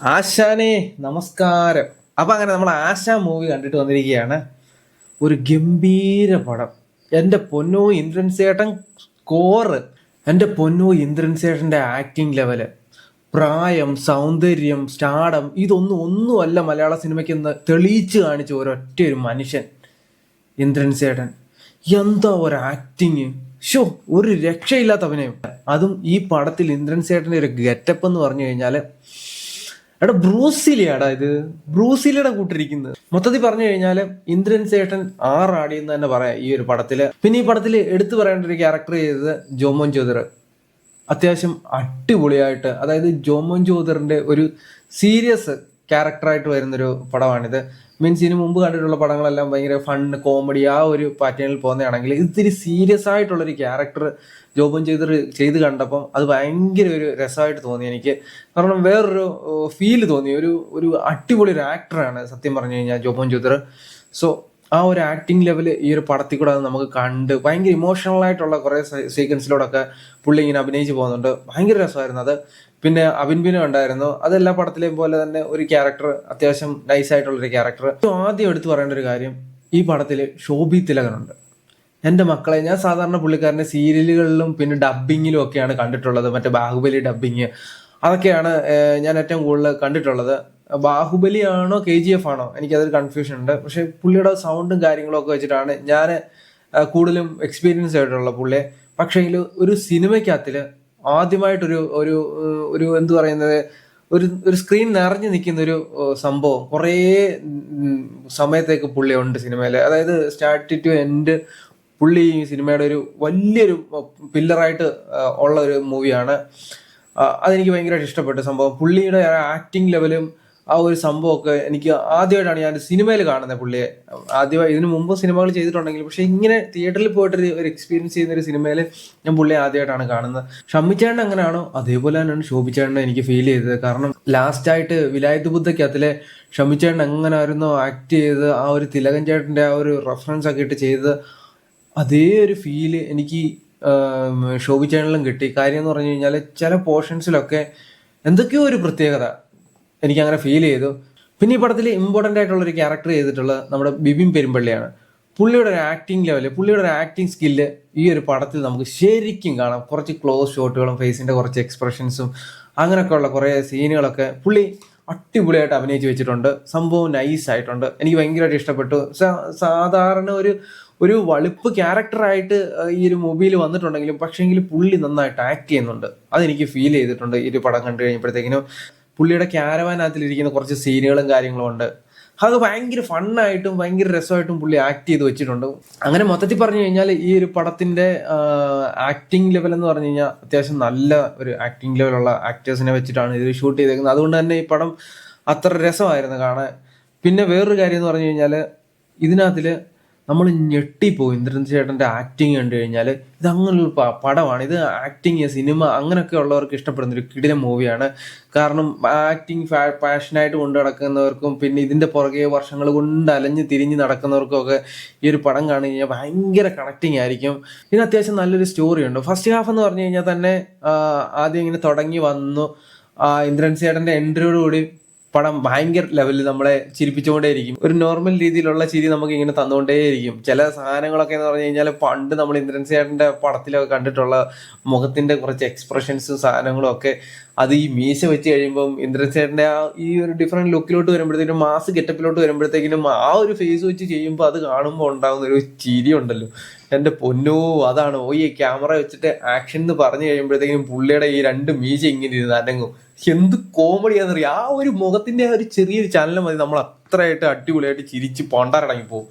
ആശാനെ നമസ്കാരം. അപ്പൊ അങ്ങനെ നമ്മൾ ആശാ മൂവി കണ്ടിട്ട് വന്നിരിക്കുകയാണ്. ഒരു ഗംഭീര പടം. എന്റെ പൊന്നോ ഇന്ദ്രൻ സേട്ടൻ സ്കോറ് എന്റെ പൊന്നോ ഇന്ദ്രൻ സേട്ടന്റെ ആക്ടിങ് ലെവൽ പ്രായം സൗന്ദര്യം സ്റ്റാഡം ഇതൊന്നും ഒന്നുമല്ല മലയാള സിനിമയ്ക്ക് ഇന്ന് തെളിയിച്ച് കാണിച്ച ഒരൊറ്റ ഒരു മനുഷ്യൻ ഇന്ദ്രൻ സേട്ടൻ. എന്താ ഒരു ആക്ടിങ് ഷോ ഒരു രക്ഷയില്ലാത്ത അഭിനയം അതും ഈ പടത്തിൽ ഇന്ദ്രൻ സേട്ടന്റെ ഒരു ഗെറ്റപ്പ് എന്ന് പറഞ്ഞു കഴിഞ്ഞാൽ എടാ ബ്രൂസിലിയാടാ ഇത്. ബ്രൂസിലിയുടെ കൂട്ടിരിക്കുന്നത്. മൊത്തത്തിൽ പറഞ്ഞു കഴിഞ്ഞാൽ ഇന്ദ്രൻ സേട്ടൻ ആറാടി എന്ന് തന്നെ പറയാം ഈ ഒരു പടത്തിൽ. പിന്നെ ഈ പടത്തിൽ എടുത്തു പറയേണ്ട ഒരു ക്യാരക്ടർ ചെയ്തത് ജോമോൻ ജ്യോതിർ അത്യാവശ്യം അടിപൊളിയായിട്ട് അതായത് ജോമോൻ ജ്യോതിറിന്റെ ഒരു സീരിയസ് ക്യാരക്ടറായിട്ട് വരുന്നൊരു പടമാണിത്. മീൻസ് ഇതിനു മുമ്പ് കണ്ടിട്ടുള്ള പടങ്ങളെല്ലാം ഭയങ്കര ഫൺ കോമഡി ആ ഒരു പാറ്റേണിൽ പോകുന്നതാണെങ്കിൽ ഇത്തിരി സീരിയസ് ആയിട്ടുള്ളൊരു ക്യാരക്ടർ ജോബൻ ചെയ്ത് ചെയ്ത് കണ്ടപ്പം അത് ഭയങ്കര ഒരു രസമായിട്ട് തോന്നി എനിക്ക്. കാരണം വേറൊരു ഫീൽ തോന്നി. ഒരു ഒരു അടിപൊളി ഒരു ആക്ടറാണ് സത്യം പറഞ്ഞു കഴിഞ്ഞാൽ ജോബൻ ചോദർ സോ ആ ഒരു ആക്ടിങ് ലെവൽ ഈ ഒരു പടത്തിൽ കൂടെ നമുക്ക് കണ്ട് ഭയങ്കര ഇമോഷണൽ ആയിട്ടുള്ള കുറേ സീക്വൻസിലൂടെയൊക്കെ പുള്ളി ഇങ്ങനെ അഭിനയിച്ച് പോകുന്നുണ്ട്. ഭയങ്കര രസമായിരുന്നു അത്. പിന്നെ അബിൻബിനും ഉണ്ടായിരുന്നു. അത് എല്ലാ പടത്തിലെയും പോലെ തന്നെ ഒരു ക്യാരക്ടർ അത്യാവശ്യം നൈസ് ആയിട്ടുള്ള ഒരു ക്യാരക്ടർ ആദ്യം എടുത്തു പറയേണ്ട ഒരു കാര്യം ഈ പടത്തിൽ ശോഭി തിലകനുണ്ട് എന്റെ മക്കളെ ഞാൻ സാധാരണ പുള്ളിക്കാരനെ സീരിയലുകളിലും പിന്നെ ഡബ്ബിങ്ങിലും ഒക്കെയാണ് കണ്ടിട്ടുള്ളത്. മറ്റേ ബാഹുബലി ഡബ്ബിങ് അതൊക്കെയാണ് ഞാൻ ഏറ്റവും കൂടുതൽ കണ്ടിട്ടുള്ളത്. ബാഹുബലി ആണോ കെ ജി എഫ് ആണോ? എനിക്കതൊരു കൺഫ്യൂഷൻ ഉണ്ട്. പക്ഷെ പുള്ളിയുടെ സൗണ്ടും കാര്യങ്ങളും ഒക്കെ വെച്ചിട്ടാണ് ഞാൻ കൂടുതലും എക്സ്പീരിയൻസ് ആയിട്ടുള്ള പുള്ളിയെ. പക്ഷേ ഒരു സിനിമയ്ക്കകത്തിൽ ആദ്യമായിട്ടൊരു ഒരു ഒരു എന്തു പറയുന്നത് ഒരു ഒരു സ്ക്രീൻ നിറഞ്ഞു നിൽക്കുന്ന ഒരു സംഭവം. കുറേ സമയത്തേക്ക് പുള്ളി ഉണ്ട് സിനിമയിൽ അതായത് സ്റ്റാർട്ട് ടു എൻഡ് പുള്ളി ഈ സിനിമയുടെ ഒരു വലിയൊരു പില്ലറായിട്ട് ഉള്ള ഒരു മൂവിയാണ് അതെനിക്ക് ഭയങ്കരമായിട്ട് ഇഷ്ടപ്പെട്ട സംഭവം. പുള്ളിയുടെ ആക്ടിങ് ലെവലും ആ ഒരു സംഭവമൊക്കെ എനിക്ക് ആദ്യമായിട്ടാണ് ഞാൻ സിനിമയിൽ കാണുന്നത് പുള്ളിയെ. ആദ്യമായി ഇതിനു മുമ്പ് സിനിമകൾ ചെയ്തിട്ടുണ്ടെങ്കിൽ പക്ഷെ ഇങ്ങനെ തിയേറ്ററിൽ പോയിട്ട് ഒരു- എക്സ്പീരിയൻസ് ചെയ്യുന്ന ഒരു സിനിമയിൽ ഞാൻ പുള്ളിയെ ആദ്യമായിട്ടാണ് കാണുന്നത്. ഷമ്മിച്ചേട്ടൻ അങ്ങനെയാണോ അതേപോലെ തന്നെയാണ് ശോഭിച്ചേട്ടൻ എനിക്ക് ഫീൽ ചെയ്തത്. കാരണം ലാസ്റ്റ് ആയിട്ട് വിലായത്ത് ബുദ്ധക്കകത്തിലെ ഷമ്മിച്ചേട്ടൻ എങ്ങനായിരുന്നു ആക്ട് ചെയ്ത് ആ ഒരു തിലകൻ ചേട്ടന്റെ ആ ഒരു റെഫറൻസ് ഒക്കെ ഇട്ട് ചെയ്ത് അതേ ഒരു ഫീൽ എനിക്ക് ഷോബി കിട്ടി. കാര്യം എന്ന് പറഞ്ഞു കഴിഞ്ഞാൽ ചില പോർഷൻസിലൊക്കെ എന്തൊക്കെയോ ഒരു പ്രത്യേകത. എനിക്ക് അങ്ങനെ ഫീൽ ചെയ്തു. പിന്നെ ഈ പടത്തിൽ ഇമ്പോർട്ടന്റ് ആയിട്ടുള്ള ഒരു ക്യാരക്ടർ ചെയ്തിട്ടുള്ളത് നമ്മുടെ ബിബിൻ പെരുമ്പള്ളിയാണ്. പുള്ളിയുടെ ഒരു ആക്ടിങ് ലെവൽ പുള്ളിയുടെ ഒരു ആക്ടിങ് സ്കില്ല് ഈ ഒരു പടത്തിൽ നമുക്ക് ശരിക്കും കാണാം. കുറച്ച് ക്ലോസ് ഷോട്ടുകളും ഫേസിന്റെ കുറച്ച് എക്സ്പ്രഷൻസും അങ്ങനെയൊക്കെയുള്ള കുറേ സീനുകളൊക്കെ പുള്ളി അടിപൊളിയായിട്ട് അഭിനയിച്ച് വെച്ചിട്ടുണ്ട്. സംഭവം നൈസ് ആയിട്ടുണ്ട്. എനിക്ക് ഭയങ്കരമായിട്ട് ഇഷ്ടപ്പെട്ടു. സാധാരണ ഒരു ഒരു വളുപ്പ് ക്യാരക്ടറായിട്ട് ഈ ഒരു മൊബൈൽ വന്നിട്ടുണ്ടെങ്കിലും പക്ഷേങ്കിൽ പുള്ളി നന്നായിട്ട് ആക്ട് ചെയ്യുന്നുണ്ട്. അതെനിക്ക് ഫീൽ ചെയ്തിട്ടുണ്ട് ഈ ഒരു പടം കണ്ടു കഴിഞ്ഞപ്പോഴത്തേക്കിനും. പുള്ളിയുടെ ക്യാരവാനകത്തിലിരിക്കുന്ന കുറച്ച് സീനുകളും കാര്യങ്ങളും ഉണ്ട്. അത് ഭയങ്കര ഫണ്ണായിട്ടും ഭയങ്കര രസമായിട്ടും പുള്ളി ആക്ട് ചെയ്ത് വെച്ചിട്ടുണ്ട്. അങ്ങനെ മൊത്തത്തിൽ പറഞ്ഞു കഴിഞ്ഞാൽ ഈ ഒരു പടത്തിന്റെ ആക്ടിങ് ലെവൽ എന്ന് പറഞ്ഞു കഴിഞ്ഞാൽ അത്യാവശ്യം നല്ല ഒരു ആക്ടിങ് ലെവലുള്ള ആക്ടേഴ്സിനെ വെച്ചിട്ടാണ് ഇത് ഷൂട്ട് ചെയ്തേക്കുന്നത്. അതുകൊണ്ട് തന്നെ ഈ പടം അത്ര രസമായിരുന്നു കാണാൻ. പിന്നെ വേറൊരു കാര്യം എന്ന് പറഞ്ഞു കഴിഞ്ഞാൽ ഇതിനകത്തിൽ നമ്മൾ ഞെട്ടിപ്പോയി ഇന്ദ്രൻ ചേട്ടന്റെ ആക്ടിങ് കണ്ടു കഴിഞ്ഞാൽ ഇത് അങ്ങനൊരു പടമാണ്. ഇത് ആക്ടിങ് സിനിമ അങ്ങനെയൊക്കെ ഉള്ളവർക്ക് ഇഷ്ടപ്പെടുന്ന ഒരു കിടിലൻ മൂവിയാണ് കാരണം ആക്ടിങ് പാഷനായിട്ട് കൊണ്ടു നടക്കുന്നവർക്കും പിന്നെ ഇതിന്റെ പുറകെ വർഷങ്ങൾ കൊണ്ട് അലഞ്ഞ് തിരിഞ്ഞ് നടക്കുന്നവർക്കും ഒക്കെ ഈ ഒരു പടം കാണു കഴിഞ്ഞാൽ ഭയങ്കര കണക്റ്റിംഗ് ആയിരിക്കും. പിന്നെ അത്യാവശ്യം നല്ലൊരു സ്റ്റോറി ഉണ്ട്. ഫസ്റ്റ് ഹാഫ് എന്ന് പറഞ്ഞു കഴിഞ്ഞാൽ തന്നെ ആദ്യം ഇങ്ങനെ തുടങ്ങി വന്നു. ഇന്ദ്രൻ ചേട്ടന്റെ എൻട്രിയോട് കൂടി പടം ഭയങ്കര ലെവലിൽ നമ്മളെ ചിരിപ്പിച്ചുകൊണ്ടേയിരിക്കും. ഒരു നോർമൽ രീതിയിലുള്ള ചിരി നമുക്ക് ഇങ്ങനെ തന്നുകൊണ്ടേയിരിക്കും. ചില സാധനങ്ങളൊക്കെ എന്ന് പറഞ്ഞു കഴിഞ്ഞാൽ പണ്ട് നമ്മൾ ഇന്ദ്രൻ ചേട്ടന്റെ പടത്തിലൊക്കെ കണ്ടിട്ടുള്ള മുഖത്തിന്റെ കുറച്ച് എക്സ്പ്രഷൻസും സാധനങ്ങളും ഒക്കെ അത് ഈ മീശ വെച്ച് കഴിയുമ്പം ഇന്ദ്രൻ ചേട്ടന്റെ ആ ഈ ഒരു ഡിഫറെന്റ് ലുക്കിലോട്ട് വരുമ്പോഴത്തേക്കും മാസ് ഗെറ്റപ്പിലോട്ട് വരുമ്പോഴത്തേക്കിനും ആ ഒരു ഫേസ് വെച്ച് ചെയ്യുമ്പോൾ അത് കാണുമ്പോൾ ഉണ്ടാകുന്ന ഒരു ചിരി ഉണ്ടല്ലോ എന്റെ പൊന്നോ അതാണ്. ഓ ഈ ക്യാമറ വെച്ചിട്ട് ആക്ഷൻ എന്ന് പറഞ്ഞു കഴിയുമ്പോഴത്തേക്കും പുള്ളിയുടെ ഈ രണ്ട് മീശ ഇങ്ങനെ ഇരുന്ന് അനങ്ങും. എന്ത് കോമഡിയാണെന്നറിയാം ആ ഒരു മുഖത്തിന്റെ ഒരു ചെറിയൊരു ചലനം മതി. നമ്മൾ അത്രയായിട്ട് അടിപൊളിയായിട്ട് ചിരിച്ച് പൊണ്ടാറടങ്ങി പോകും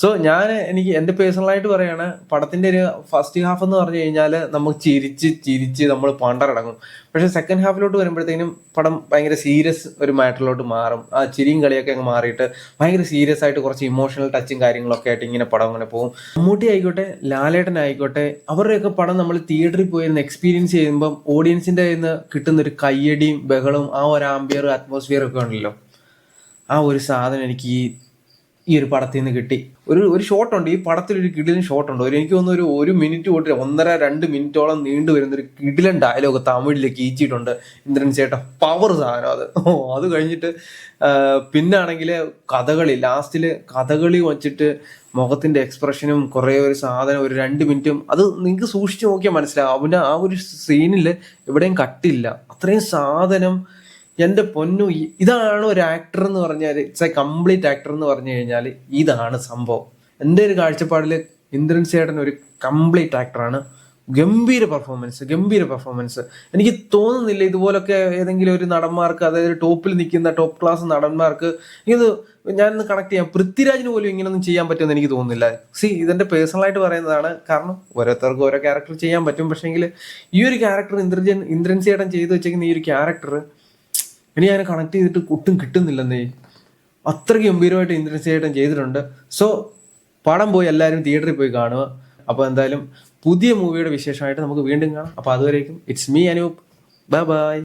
സോ ഞാൻ എനിക്ക് എന്റെ പേഴ്സണലായിട്ട് പറയാണ് പടത്തിന്റെ ഒരു ഫസ്റ്റ് ഹാഫ് എന്ന് പറഞ്ഞു കഴിഞ്ഞാൽ നമുക്ക് ചിരിച്ച് ചിരിച്ച് നമ്മൾ പണ്ടറടങ്ങും. പക്ഷെ സെക്കൻഡ് ഹാഫിലോട്ട് വരുമ്പോഴത്തേനും പടം ഭയങ്കര സീരിയസ് ഒരു മാറ്ററിലോട്ട് മാറും. ആ ചിരിയും കളിയൊക്കെ അങ്ങ് മാറിയിട്ട് ഭയങ്കര സീരിയസ് ആയിട്ട് കുറച്ച് ഇമോഷണൽ ടച്ചും കാര്യങ്ങളൊക്കെ ആയിട്ട് ഇങ്ങനെ പടം അങ്ങനെ പോകും. മമ്മൂട്ടി ആയിക്കോട്ടെ ലാലേട്ടൻ ആയിക്കോട്ടെ അവരുടെയൊക്കെ പടം നമ്മൾ തിയേറ്ററിൽ പോയിരുന്ന് എക്സ്പീരിയൻസ് ചെയ്യുമ്പം ഓഡിയൻസിന്റെ കയ്യിൽ നിന്ന് കിട്ടുന്ന ഒരു കയ്യടിയും ബഹളവും ആ ഒരു ആംബിയർ അറ്റ്മോസ്ഫിയർ ഒക്കെ ഉണ്ടല്ലോ. ആ ഒരു സാധനം എനിക്ക് ഈ ഈ ഒരു പടത്തിൽ നിന്ന് കിട്ടി. ഒരു ഒരു ഷോട്ട് ഉണ്ട്. ഈ പടത്തിൽ ഒരു കിടിലൻ ഷോട്ട് ഉണ്ട്. ഒരു എനിക്ക് തോന്നുന്നു ഒരു ഒരു മിനിറ്റ് തൊട്ട് ഒന്നര രണ്ട് മിനിറ്റോളം നീണ്ടു വരുന്ന ഒരു കിടിലൻ ഡയലോഗ് തമിഴിലേക്ക് ഈച്ചിട്ടുണ്ട് ഇന്ദ്രൻ ചേട്ടൻ പവർ സാധനം അത്. ഓ അത് കഴിഞ്ഞിട്ട് പിന്നാണെങ്കിൽ കഥകളി. ലാസ്റ്റിൽ കഥകളി വച്ചിട്ട് മുഖത്തിന്റെ എക്സ്പ്രഷനും കുറേ ഒരു സാധനം ഒരു രണ്ട് മിനിറ്റും അത് നിങ്ങൾക്ക് സൂക്ഷിച്ചു നോക്കിയാൽ മനസ്സിലാവും. അവന്റെ ആ ഒരു സീനിൽ എവിടെയും കട്ടില്ല അത്രയും സാധനം എന്റെ പൊന്നു ഇതാണ് ഒരു ആക്ടർ എന്ന് പറഞ്ഞാൽ ഇറ്റ്സ് എ കംപ്ലീറ്റ് ആക്ടർ എന്ന് പറഞ്ഞു കഴിഞ്ഞാൽ ഇതാണ് സംഭവം. എന്റെ ഒരു കാഴ്ചപ്പാടിൽ ഇന്ദ്രൻ ചേട്ടൻ ഒരു കംപ്ലീറ്റ് ആക്ടറാണ് ഗംഭീര പെർഫോമൻസ് ഗംഭീര പെർഫോമൻസ് എനിക്ക് തോന്നുന്നില്ല ഇതുപോലൊക്കെ ഏതെങ്കിലും ഒരു നടന്മാർക്ക് അതായത് ടോപ്പിൽ നിൽക്കുന്ന ടോപ്പ് ക്ലാസ് നടന്മാർക്ക് ഇത് ഞാനൊന്ന് കണക്ട് ചെയ്യാം. പൃഥ്വിരാജിന് പോലും ഇങ്ങനൊന്നും ചെയ്യാൻ പറ്റുമെന്ന് എനിക്ക് തോന്നുന്നില്ല. സി ഇതെന്റെ പേഴ്സണലായിട്ട് പറയുന്നതാണ്. കാരണം ഓരോരുത്തർക്കും ഓരോ ക്യാരക്ടർ ചെയ്യാൻ പറ്റും. പക്ഷേങ്കിൽ ഈ ഒരു ക്യാരക്ടർ ഇന്ദ്രജൻ ഇന്ദ്രൻ ചേട്ടൻ ചെയ്തു വെച്ചേക്കുന്ന ഈ ഒരു ക്യാരക്ടർ എനിക്ക് അതിനെ കണക്ട് ചെയ്തിട്ട് ഒട്ടും കിട്ടുന്നില്ലെന്നേ. അത്ര ഗംഭീരമായിട്ട് ഇന്ദ്രൻ ചേട്ടൻ ചെയ്തിട്ടുണ്ട്. സോ പടം പോയി എല്ലാവരും തിയേറ്ററിൽ പോയി കാണുക. അപ്പോൾ എന്തായാലും പുതിയ മൂവിയുടെ വിശേഷമായിട്ട് നമുക്ക് വീണ്ടും കാണാം. അപ്പോൾ അതുവരേക്കും it's me Anoop. Bye bye